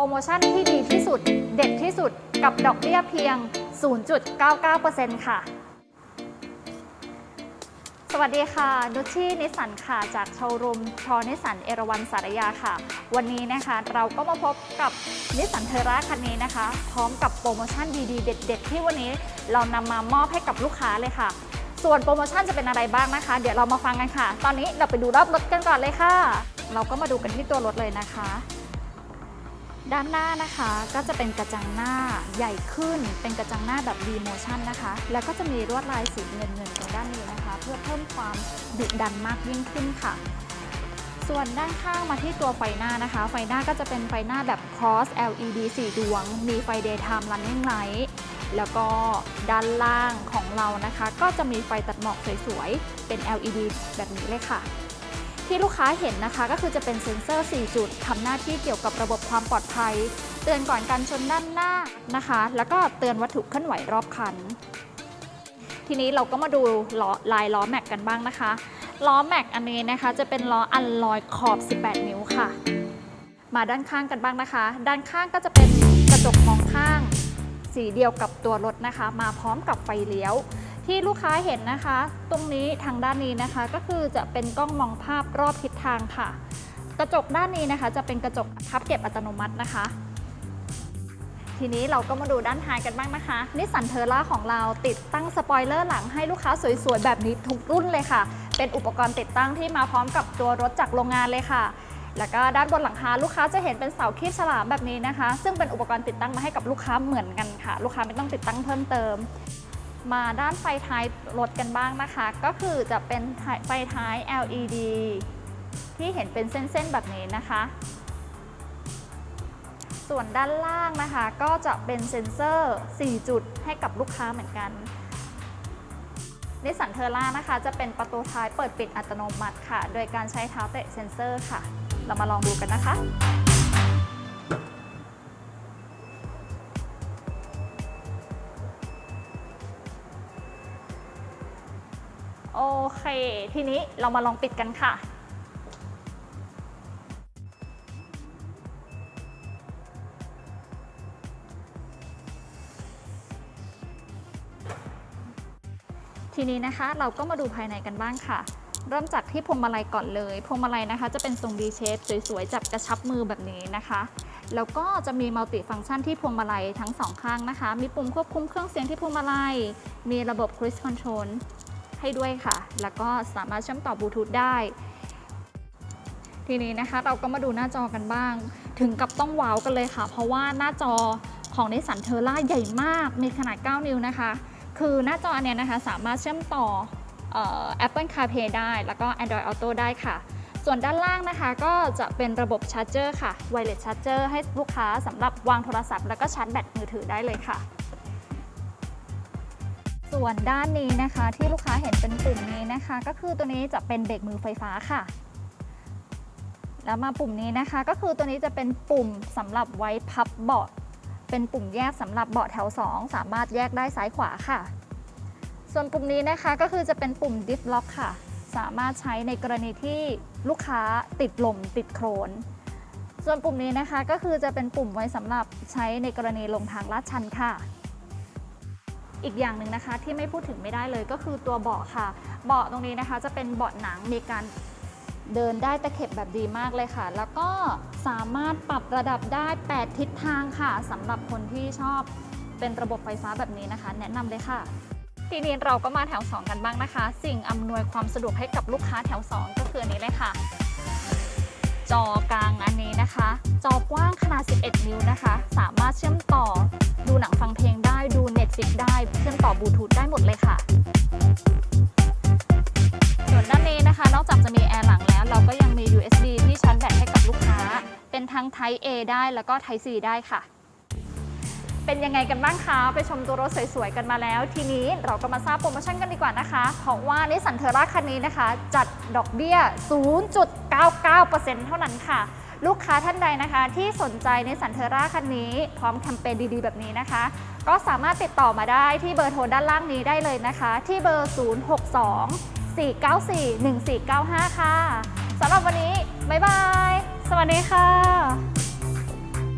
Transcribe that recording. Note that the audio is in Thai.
รโมชั่นที่ดีที่สุด เด็ดที่สุดกับดอกเบี้ยเพียง 0.99%ค่ะ สวัสดีค่ะ นุชชี่นิสสันค่ะ จากโชว์รูมชอนิสสันเอราวันสารยาค่ะ วันนี้นะคะเราก็มาพบกับนิสสันเทอร่าคันนี้นะคะ พร้อมกับโปรโมชั่นดีๆ เด็ด ๆ ที่วันนี้เรานำมามอบให้กับลูกค้าเลยค่ะ ส่วนโปรโมชั่นจะเป็นอะไรบ้างนะคะ เดี๋ยวเรามาฟังกันค่ะ ตอนนี้เราไปดูรอบรถกันก่อนเลยค่ะ เราก็มาดูกันที่ตัวรถเลยนะคะ ด้านหน้านะคะก็จะเป็นกระจังหน้าใหญ่ขึ้น เป็นกระจังหน้าแบบ V motion นะคะ แล้วก็จะมีลวดลายสีเงินเงินๆตรงด้านนี้นะคะ เพื่อเพิ่มความดุดันมากยิ่งขึ้นค่ะ ส่วนด้านข้างมาที่ตัวไฟหน้านะคะ ไฟหน้าก็จะเป็นไฟหน้าแบบ cross LED 4 ดวง มีไฟ daytime running light แล้วก็ด้านล่างของเรานะคะ ก็จะมีไฟตัดหมอกสวยๆ เป็น LED แบบนี้เลยค่ะ ที่ลูกค้าเห็นนะคะ ก็คือจะเป็นเซ็นเซอร์ 4 จุดทำหน้าที่เกี่ยวกับระบบความปลอดภัย เตือนก่อนการชนด้านหน้านะคะ แล้วก็เตือนวัตถุเคลื่อนไหวรอบคัน ทีนี้เราก็มาดูล้อลายล้อแม็กกันบ้างนะคะล้อแม็กอันนี้นะคะ จะเป็นล้ออัลลอยขอบ 18 นิ้วค่ะ มาด้านข้างกันบ้างนะคะ ด้านข้างก็จะเป็นกระจกมองข้าง สีเดียวกับตัวรถนะคะ มาพร้อมกับไฟเลี้ยว ที่ลูกค้าเห็นนะคะ ตรงนี้ทางด้านนี้นะคะ ก็คือจะเป็นกล้องมองภาพรอบทิศทางค่ะ กระจกด้านนี้นะคะ จะเป็นกระจกพับเก็บอัตโนมัตินะคะ ทีนี้เราก็มาดูด้านท้ายกันบ้างนะคะนิสสันเทอร่าของเราติดตั้งสปอยเลอร์หลังให้ลูกค้าสวยๆ แบบนี้ทุกรุ่นเลยค่ะ เป็นอุปกรณ์ติดตั้งที่มาพร้อมกับตัวรถจากโรงงานเลยค่ะแล้วก็ด้านบนหลังคาลูกค้าจะเห็นเป็นเสาคีบฉลามแบบนี้นะคะ ซึ่งเป็นอุปกรณ์ติดตั้งมาให้กับลูกค้าเหมือนกันค่ะ ลูกค้าไม่ต้องติดตั้งเพิ่มเติม มาด้านไฟท้ายรถกันบ้างนะคะ ก็คือจะเป็นไฟท้าย LED ที่เห็นเป็นเส้นๆแบบนี้นะคะ ส่วนด้านล่างนะคะ ก็จะเป็นเซ็นเซอร์ 4 จุดให้กับลูกค้าเหมือนกันนิสสันเทอร่านะคะ จะเป็นประตูท้ายเปิดปิดอัตโนมัติค่ะ โดยการใช้เท้าเตะเซ็นเซอร์ค่ะ เรามาลองดูกันนะคะ โอเค ทีนี้เรามาลองปิดกันค่ะ ทีนี้นะคะเราก็มาดูภายในกันบ้างค่ะ เริ่มจากที่พวงมาลัยก่อนเลย พวงมาลัยนะคะ จะเป็นทรง D shape สวยๆ จับกระชับมือแบบนี้นะคะแล้วก็จะมีมัลติฟังก์ชันที่พวงมาลัยทั้งสองข้างนะคะ มีปุ่มควบคุมเครื่องเสียงที่พวงมาลัย มีระบบ cruise control ให้ด้วยค่ะ แล้วก็สามารถเชื่อมต่อบลูทูธได้ ทีนี้นะคะเราก็มาดูหน้าจอกันบ้าง ถึงกับต้องว้าวกันเลยค่ะ เพราะว่าหน้าจอของนิสสันเทอร่าใหญ่มาก มีขนาด 9 นิ้วนะคะ คือหน้าจออันเนี้ยนะคะสามารถเชื่อมต่ออ Apple CarPlay ได้ แล้วก็ Android Auto ได้ค่ะ ส่วนด้านล่างนะคะก็จะเป็นระบบชาร์จเจอร์ค่ะ Wireless Charger ให้ลูกค้าสำหรับวางโทรศัพท์แล้วก็ชาร์จแบตมือถือได้เลยค่ะ ส่วนด้านนี้นะคะที่ลูกค้าเห็นเป็นปุ่มนี้นะคะ ก็คือตัวนี้จะเป็นเบรกมือไฟฟ้าค่ะ แล้วมาปุ่มนี้นะคะ ก็คือตัวนี้จะเป็นปุ่มสำหรับไว้พับเบาะเป็นปุ่มแยกสำหรับเบาะแถว 2 สามารถแยกได้ซ้ายขวาค่ะ ส่วนปุ่มนี้นะคะก็คือจะเป็นปุ่ม Diff Lock ค่ะ สามารถใช้ในกรณีที่ลูกค้าติดลมติดโครนส่วนปุ่มนี้นะคะก็คือจะเป็นปุ่มไว้สำหรับใช้ในกรณีลงทางลาดชันค่ะ อีกอย่างหนึ่งนะคะที่ไม่พูดถึงไม่ได้เลยก็คือตัวเบาะค่ะ เบาะตรงนี้นะคะจะเป็นเบาะหนังมีการเดินได้ตะเข็บแบบดีมากเลยค่ะ แล้วก็สามารถปรับระดับได้ 8 ทิศทางค่ะสำหรับคนที่ชอบเป็นระบบไฟฟ้าแบบนี้นะคะ แนะนำเลยค่ะทีนี้เราก็มาแถว 2 กันบ้างนะคะ สิ่งอำนวยความสะดวกให้กับลูกค้าแถว 2 ก็คืออันนี้เลยค่ะ จอกลางอันนี้นะคะ จอกว้างขนาด 11 นิ้วนะคะ สามารถเชื่อมต่อดูหนังฟังเพลงได้ดู Netflix ได้ บลูทูธได้หมดเลยค่ะ ส่วนด้านนี้นะคะ นอกจากจะมีแอร์หลังแล้ว เราก็ยังมี USB ที่ชาร์จแบตให้กับลูกค้า เป็นทั้ง Type A ได้แล้วก็ Type C ได้ค่ะ เป็นยังไงกันบ้างคะ ไปชมตัวรถสวยๆกันมาแล้ว ทีนี้เราก็มาทราบโปรโมชั่นกันดีกว่านะคะ เพราะว่านิสสันเทอร่าคันนี้นะคะ จัดดอกเบี้ย 0.99%เท่านั้นค่ะ ลูกค้าท่านใดนะคะ ที่สนใจในสันเทอร่าคันนี้ พร้อมแคมเปญดีๆ แบบนี้นะคะ ก็สามารถติดต่อมาได้ที่เบอร์โทรด้านล่างนี้ได้เลยนะคะ ที่เบอร์ 062 494 1495 ค่ะสำหรับวันนี้ บ๊ายบาย สวัสดีค่ะ